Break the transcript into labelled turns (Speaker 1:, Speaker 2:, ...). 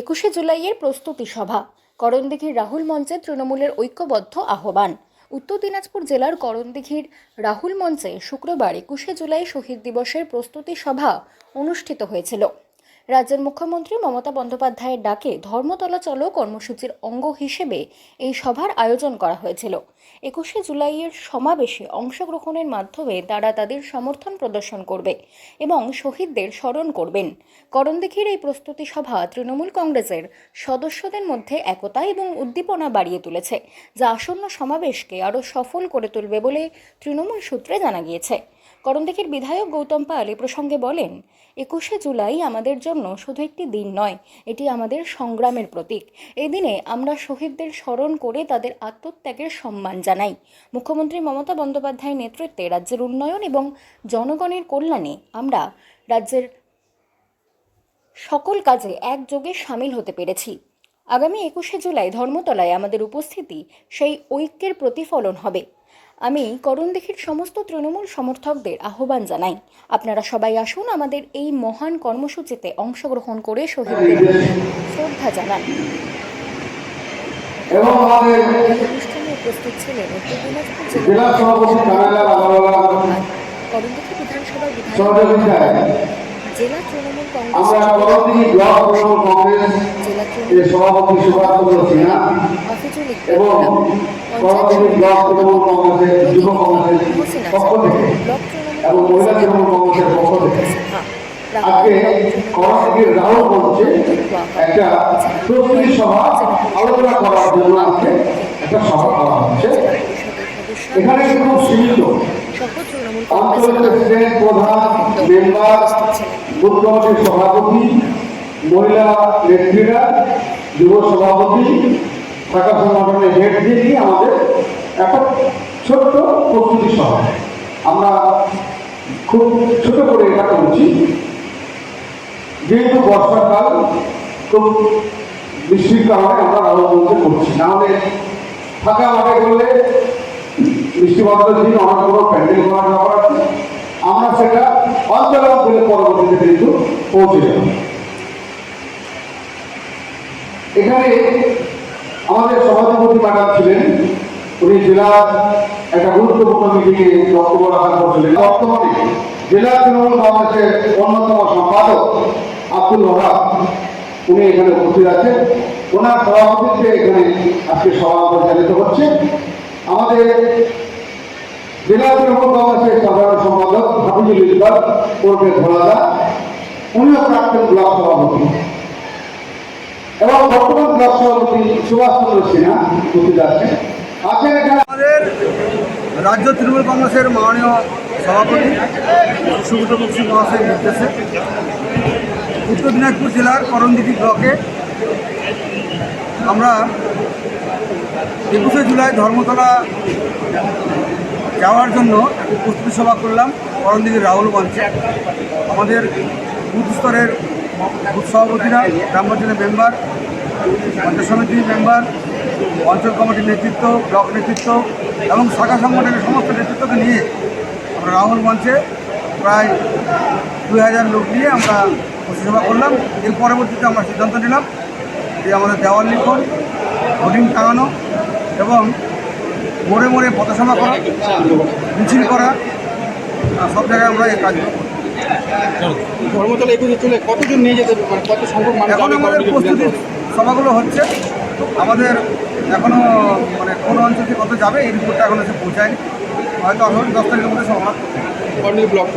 Speaker 1: একুশে জুলাইয়ের প্রস্তুতি সভা। করণদিঘির রাহুল মঞ্চে তৃণমূলের ঐক্যবদ্ধ আহ্বান। উত্তর দিনাজপুর জেলার করণদিঘির রাহুল মঞ্চে শুক্রবার একুশে জুলাই শহীদ দিবসের প্রস্তুতি সভা অনুষ্ঠিত হয়েছিল। রাজ্যের মুখ্যমন্ত্রী মমতা বন্দ্যোপাধ্যায়ের ডাকে ধর্মতলা চলো কর্মসূচির অঙ্গ হিসেবে এই সভার আয়োজন করা হয়েছিল। একুশে জুলাইয়ের সমাবেশে অংশগ্রহণের মাধ্যমে তারা তাদের সমর্থন প্রদর্শন করবে এবং শহীদদের স্মরণ করবেন। করণদিঘির এই প্রস্তুতি সভা তৃণমূল কংগ্রেসের সদস্যদের মধ্যে একতা এবং উদ্দীপনা বাড়িয়ে তুলেছে, যা আসন্ন সমাবেশকে আরও সফল করে তুলবে বলে তৃণমূল সূত্রে জানা গিয়েছে। করণদিঘির বিধায়ক গৌতম পাল এ প্রসঙ্গে বলেন, একুশে জুলাই আমাদের জন্য শুধু একটি দিন নয়, এটি আমাদের সংগ্রামের প্রতীক। এই দিনে আমরা শহীদদের স্মরণ করে তাদের আত্মত্যাগের সম্মান জানাই। মুখ্যমন্ত্রী মমতা বন্দ্যোপাধ্যায়ের নেতৃত্বে রাজ্যের উন্নয়ন এবং জনগণের কল্যাণে আমরা রাজ্যের সকল কাজে একযোগে সামিল হতে পেরেছি। আগামী একুশে জুলাই ধর্মতলায় আমাদের উপস্থিতি সেই ঐক্যের প্রতিফলন হবে। আমি করণদিঘির সমস্ত তৃণমূল সমর্থকদের আহ্বান জানাই। আপনারা সবাই আসুন আমাদের এই মহান কর্মসূচিতে অংশগ্রহণ করে শহীদদের শ্রদ্ধা জানান। অনুষ্ঠানে উপস্থিত ছিলেন উত্তর দিনাজপুর
Speaker 2: জেলা
Speaker 1: বিধানসভার বিধায়ক জেলা তৃণমূল কংগ্রেস জেলা তৃণমূল
Speaker 2: সভাপতি এবং রাহুল। একটা প্রস্তুতি সভা আলোচনা করার জন্য আজকে একটা সভা করা হচ্ছে। এখানে খুব সীমিত। অঞ্চল প্রেসিডেন্ট প্রধান মেম্বার বুথ কমিটির সভাপতি মহিলা নেত্রীরা যুব সভাপতি শাখা সংগঠনের হেড দিয়ে নিয়ে আমাদের একটা ছোট্ট প্রস্তুতি সভা। আমরা খুব ছোট করে এটা করছি। যেহেতু বর্ষাকাল, খুব বৃষ্টির কারণে আমরা রাহুলগঞ্জে করছি। নাহলে ফাঁকা মাঠে করলে বৃষ্টিপাতের দিন অনেক বড় প্যান্ডেল করার ব্যাপার আছে। আমরা সেটা অঞ্চল অঞ্চলে পরবর্তীতে কিন্তু পৌঁছে যাব। এখানে আমাদের সভাপতি ম্যাডাম ছিলেন। উনি জেলার একটা গুরুত্বপূর্ণ মিটিংয়ে বক্তব্য রাখার করছিলেন বর্তমানে জেলা তৃণমূল কংগ্রেসের অন্যতম সম্পাদক আব্দুল ওহাব, উনি এখানে উপস্থিত আছেন। ওনার সভাপতিত্বে এখানে আজকে সভা পরিচালিত হচ্ছে। আমাদের জেলা তৃণমূল কংগ্রেসের সাধারণ সম্পাদক হাফিজুল ইকবাল, ওরফে ভোলাদা উনিও প্রাক্তন ব্লক সভাপতি। এবং বর্তমান
Speaker 3: আমাদের রাজ্য তৃণমূল কংগ্রেসের মাননীয় সভাপতি সুব্রত বক্সি মহাশয়ের নির্দেশে উত্তর দিনাজপুর জেলার করণদিঘি ব্লকে আমরা একুশে জুলাই ধর্মতলা যাওয়ার জন্য একটি প্রস্তুতি সভা করলাম করণদিঘির রাহুল মঞ্চে আমাদের বুথ স্তরের সভাপতিরা গ্রাম পঞ্চায়েতের মেম্বার পঞ্চায়েত সমিতির মেম্বার অঞ্চল কমিটির নেতৃত্ব ব্লক নেতৃত্ব এবং শাখা সংগঠনের সমস্ত নেতৃত্বকে নিয়ে আমরা রাহুল মঞ্চে প্রায় দুই হাজার লোক নিয়ে আমরা পরিষেবা করলাম এর পরবর্তীতে আমরা সিদ্ধান্ত নিলাম যে আমাদের দেওয়াল লিখন হোর্ডিং টাঙানো এবং মোড়ে মোড়ে পথসভা করা মিছিল করা সব জায়গায় আমরা এই কাজ করি।
Speaker 4: ধর্মতলা একুশে চলে কতজন নিয়ে যেতে কত সংখ্যক
Speaker 3: এখন আমাদের প্রস্তুতি? সভাগুলো হচ্ছে। আমাদের এখনও মানে কোন অঞ্চল থেকে কত যাবে, এই রিপোর্টটা এখন এসে পৌঁছায়নি। হয়তো আগামী দশ তারিখের মধ্যে সভা
Speaker 4: ব্লক।